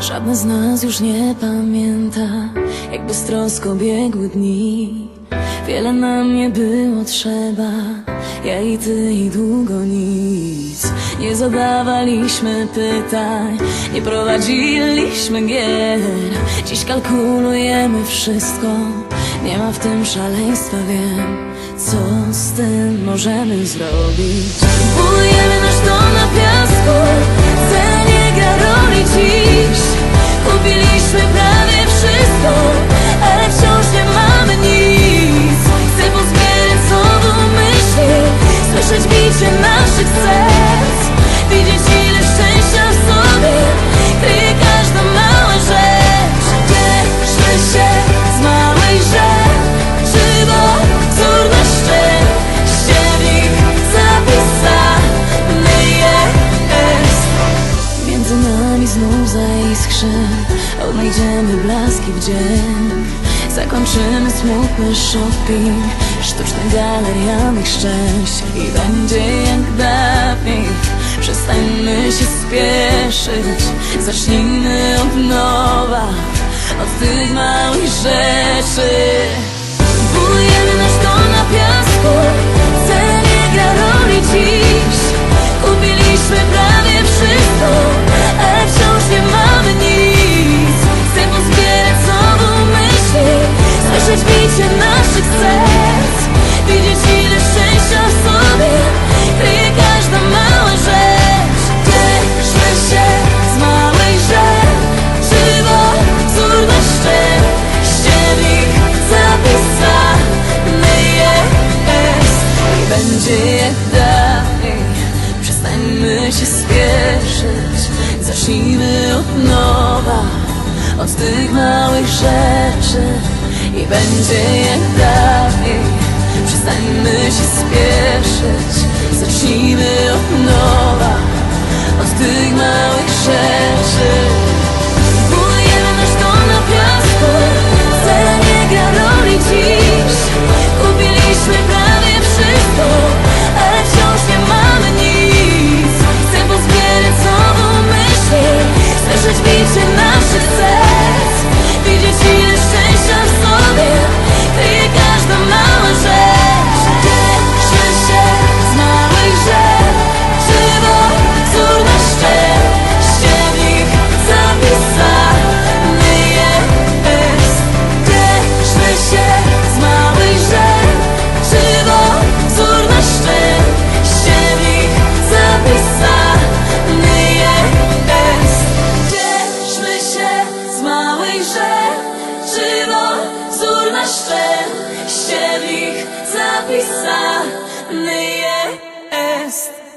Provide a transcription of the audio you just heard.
Żadne z nas już nie pamięta, jak beztrosko biegły dni. Wiele nam nie było trzeba, ja i ty i długo nic. Nie zadawaliśmy pytań, nie prowadziliśmy gier. Dziś kalkulujemy wszystko, nie ma w tym szaleństwa, wiem. Co z tym możemy zrobić? Budujemy nasz dom na piasku, zaiskrzy Odnajdziemy blaski w dzień. Zakończymy smutny shopping. Sztucznych galerianych szczęść. I będzie jak dawniej. Przestańmy się spieszyć. Zacznijmy od nowa. Od tych małych rzeczy Się spieszyć. Zacznijmy od nowa Od tych małych rzeczy. I będzie jak dawniej z małych rzeczy Bo wzór na szczęście w nich zapisany jest